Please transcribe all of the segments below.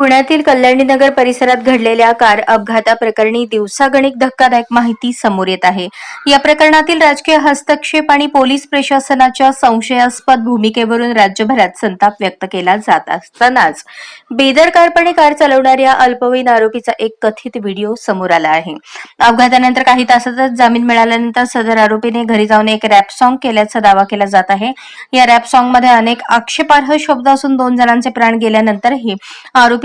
पुण्यातील कल्याणीनगर परिसरात घडलेल्या कार अपघाताप्रकरणी दिवसागणिक धक्कादायक माहिती समोर येत आहे. या प्रकरणातील राजकीय हस्तक्षेप आणि पोलीस प्रशासनाच्या संशयास्पद भूमिकेवरून राज्यभरात संताप व्यक्त केला जात असतानाच बेदरकारपणे कार चालवणाऱ्या अल्पवयीन आरोपीचा एक कथित व्हिडिओ समोर आला आहे. अपघातानंतर काही तासातच जामीन मिळाल्यानंतर सदर आरोपीने घरी जाऊन एक रॅप सॉन्ग केल्याचा दावा केला जात आहे. या रॅप सॉन्गमध्ये अनेक आक्षेपार्ह शब्द असून दोन जणांचे प्राण गेल्यानंतरही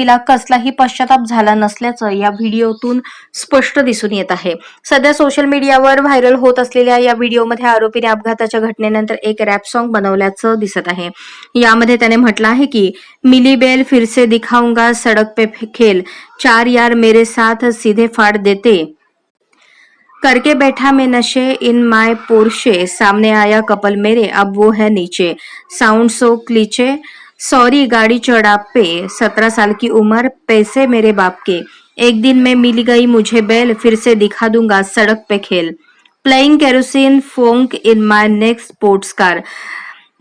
तिला कसलाही पश्चाताप झाला नसल्याचं या व्हिडिओतून स्पष्ट दिसून येत आहे. सध्या सोशल मीडियावर व्हायरल होत असलेल्या या व्हिडिओमध्ये आरोपीने अपघाताच्या घटनेनंतर एक रॅप सॉन्ग बनवल्याचं दिसत आहे. यामध्ये त्याने म्हटलं आहे की मिली बेल फिरसे दिखाऊंगा सड़क पे खेल. चार यार मेरे साथ सीधे फाड़ देते. करके बैठा में नशे इन माय पोर्शे. सामने आया कपल मेरे अब वो है नीचे. साउंड सो क्लीचे सॉरी, गाड़ी चढ़ा पे सत्रह साल की उम्र, पैसे मेरे बाप के। एक दिन में मिल गई, मुझे बैल, फिर से दिखा दूँगा, सड़क पे खेल। Playing kerosene phonk in my next sports car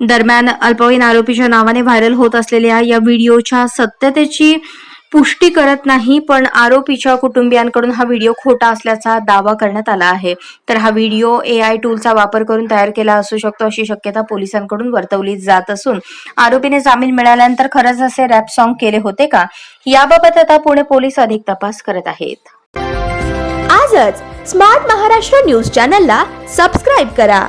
दरम्यान अल्पवयीन आरोपीच्या नावाने व्हायरल होत असलेल्या या व्हिडिओच्या सत्यतेची पुष्टी करत नाही पण आरोपीच्या कुटुंबियांकडून हा व्हिडिओ खोटा असल्याचा दावा करण्यात आला आहे. तर हा व्हिडिओ ए आय टूलचा वापर करून तयार केला असू शकतो अशी शक्यता पोलिसांकडून वर्तवली जात असून आरोपीने जामीन मिळाल्यानंतर खरंच असे रॅप सॉन्ग केले होते का? याबाबत आता पुणे पोलीस अधिक तपास करत आहेत. आजच स्मार्ट महाराष्ट्र न्यूज चॅनलला सबस्क्राईब करा.